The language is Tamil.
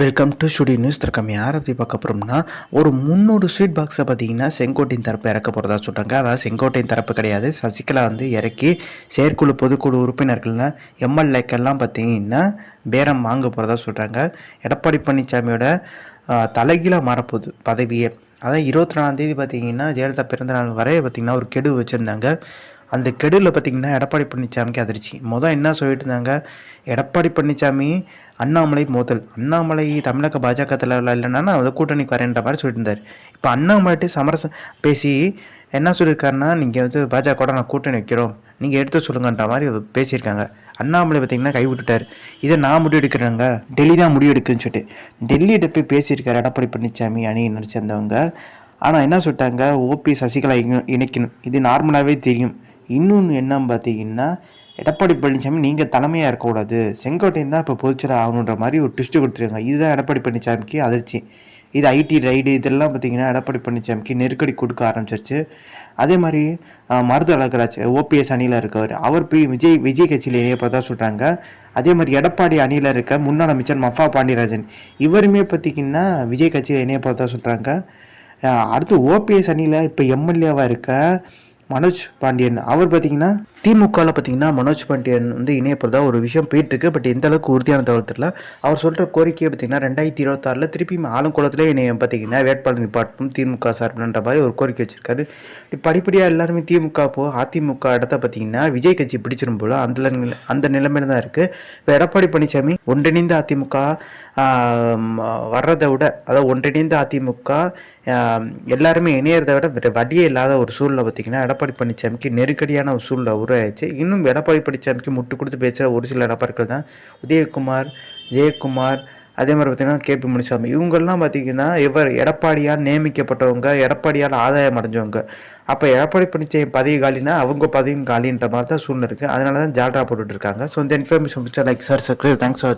வெல்கம் டு ஸ்டுடியோ நியூஸ் திருக்கம் யாரை பற்றி பார்க்க போகிறோம்னா ஒரு முந்நூறு ஸ்வீட் பாக்ஸை பார்த்தீங்கன்னா செங்கோட்டையின் தரப்பு இறக்க போகிறதா சொல்கிறாங்க அதாவது செங்கோட்டையின் தரப்பு கிடையாது. சசிகலா வந்து இறக்கி செயற்குழு பொதுக்குழு உறுப்பினர்கள்னா எம்எல்ஏக்கெல்லாம் பார்த்தீங்கன்னா பேரம் வாங்க போகிறதா சொல்கிறாங்க எடப்பாடி பழனிசாமியோட தலைகீழாக மாறப்போகுது பதவியே. அதான் இருபத்தி நாலாம் தேதி பார்த்தீங்கன்னா ஜெயலலிதா பிறந்தநாள் வரைய வரை பார்த்தீங்கன்னா ஒரு கெடு வச்சுருந்தாங்க. அந்த கெடுவில் பார்த்திங்கன்னா எடப்பாடி பழனிசாமிக்கு அதிர்ச்சி. மொதல் என்ன சொல்லிட்டு இருந்தாங்க? எடப்பாடி பழனிசாமி அண்ணாமலை மோதல். அண்ணாமலை தமிழக பாஜக தலைவரில் இல்லைன்னா நான் அதை கூட்டணிக்கு வரேன்ற மாதிரி சொல்லிட்டு இருந்தார். இப்போ அண்ணாமலைட்டு சமரசம் பேசி என்ன சொல்லியிருக்காருன்னா நீங்கள் வந்து பாஜக நான் கூட்டணி வைக்கிறோம். நீங்கள் எடுத்து சொல்லுங்கன்ற மாதிரி பேசியிருக்காங்க. அண்ணாமலை பார்த்தீங்கன்னா கை விட்டுட்டார். இதை நான் முடிவெடுக்கிறேங்க டெல்லி தான் முடிவெடுக்குன்னு சொல்லிட்டு. டெல்லியிட்ட போய் பேசியிருக்காரு எடப்பாடி பழனிசாமி அணியை நடிச்சிருந்தவங்க ஆனால் என்ன சொல்லிட்டாங்க? ஓபி சசிகலா இணை- இணைக்கணும். இது நார்மலாகவே தெரியும். இன்னொன்று என்னன்னு பார்த்தீங்கன்னா எடப்பாடி பழனிசாமி நீங்கள் தலைமையாக இருக்கக்கூடாது. செங்கோட்டையன் தான் இப்போ பொதுச்சல ஆகணுன்ற மாதிரி ஒரு ட்விஸ்ட்டு கொடுத்துருக்காங்க. இதுதான் எடப்பாடி பழனிசாமிக்கு அதிர்ச்சி. இது ஐடி ரைடு இதெல்லாம் பார்த்தீங்கன்னா எடப்பாடி பழனிசாமிக்கு நெருக்கடி கொடுக்க ஆரம்பிச்சிருச்சு. அதே மாதிரி மருது அழகராஜ் ஓபிஎஸ் அணியில் இருக்கவர் அவர் போய் விஜய் விஜய் கட்சியில் இணைய பார்த்தா சொல்கிறாங்க அதே மாதிரி எடப்பாடி அணியில் இருக்க முன்னாள் அமைச்சர் மஃபா பாண்டியராஜன் இவருமே பார்த்தீங்கன்னா விஜய் கட்சியில் இணைய பார்த்தா சொல்கிறாங்க அடுத்து ஓபிஎஸ் அணியில் இப்போ எம்எல்ஏவாக இருக்க மனோஜ் பாண்டியன். அவர் பார்த்தீங்கன்னா திமுகவில் பார்த்தீங்கன்னா மனோஜ் பாண்டியன் வந்து இணையப்படுறதா ஒரு விஷயம் போயிட்டுருக்கு. பட் எந்த அளவுக்கு உறுதியான தகவல் தெரியல. அவர் சொல்கிற கோரிக்கையை பார்த்தீங்கன்னா ரெண்டாயிரத்தி இருபத்தாறில் திருப்பியும் ஆலங்குளத்திலே இணையம் பார்த்தீங்கன்னா வேட்பாளர் நிப்பாட்டும் திமுக சார்பின்ற மாதிரி ஒரு கோரிக்கை வச்சிருக்காரு. படிப்படியாக எல்லாருமே திமுக போ அதிமுக இடத்த பார்த்தீங்கன்னா விஜய் கட்சி பிடிச்சிரும் போல. அந்த அந்த நிலைமையில தான் இருக்குது இப்போ எடப்பாடி பழனிசாமி ஒன்றிணைந்த அதிமுக வர்றதை விட அதாவது ஒன்றிணைந்த அதிமுக எல்லாருமே இணையறதை விட வழியே இல்லாத ஒரு சூழ்நிலை பார்த்தீங்கன்னா எடப்பாடி பழனிசாமிக்கு நெருக்கடியான ஒரு சூழ்நிலை உருவாயிடுச்சு இன்னும் எடப்பாடி பழனிசாமிக்கு முட்டு கொடுத்து பேசுகிற ஒரு சில நபர்கள் தான். உதயகுமார் ஜெயக்குமார் அதே மாதிரி பார்த்தீங்கன்னா கேபி முனிசாமி. இவங்கெல்லாம் பார்த்தீங்கன்னா இவர் எடப்பாடியால் நியமிக்கப்பட்டவங்க எடப்பாடியால் ஆதாயம் அடைஞ்சவங்க. அப்போ எடப்பாடி பழனிசாமி பதவி காலினா அவங்க பதவியும் காலின்ற மாதிரி தான் சூழ்நிலை இருக்குது அதனால தான் ஜால்ரா போட்டுட்ருக்காங்க ஸோ இந்த இன்ஃபர்மேஷன் பிடிச்சா லைக் சார் சார் தேங்க்ஸ்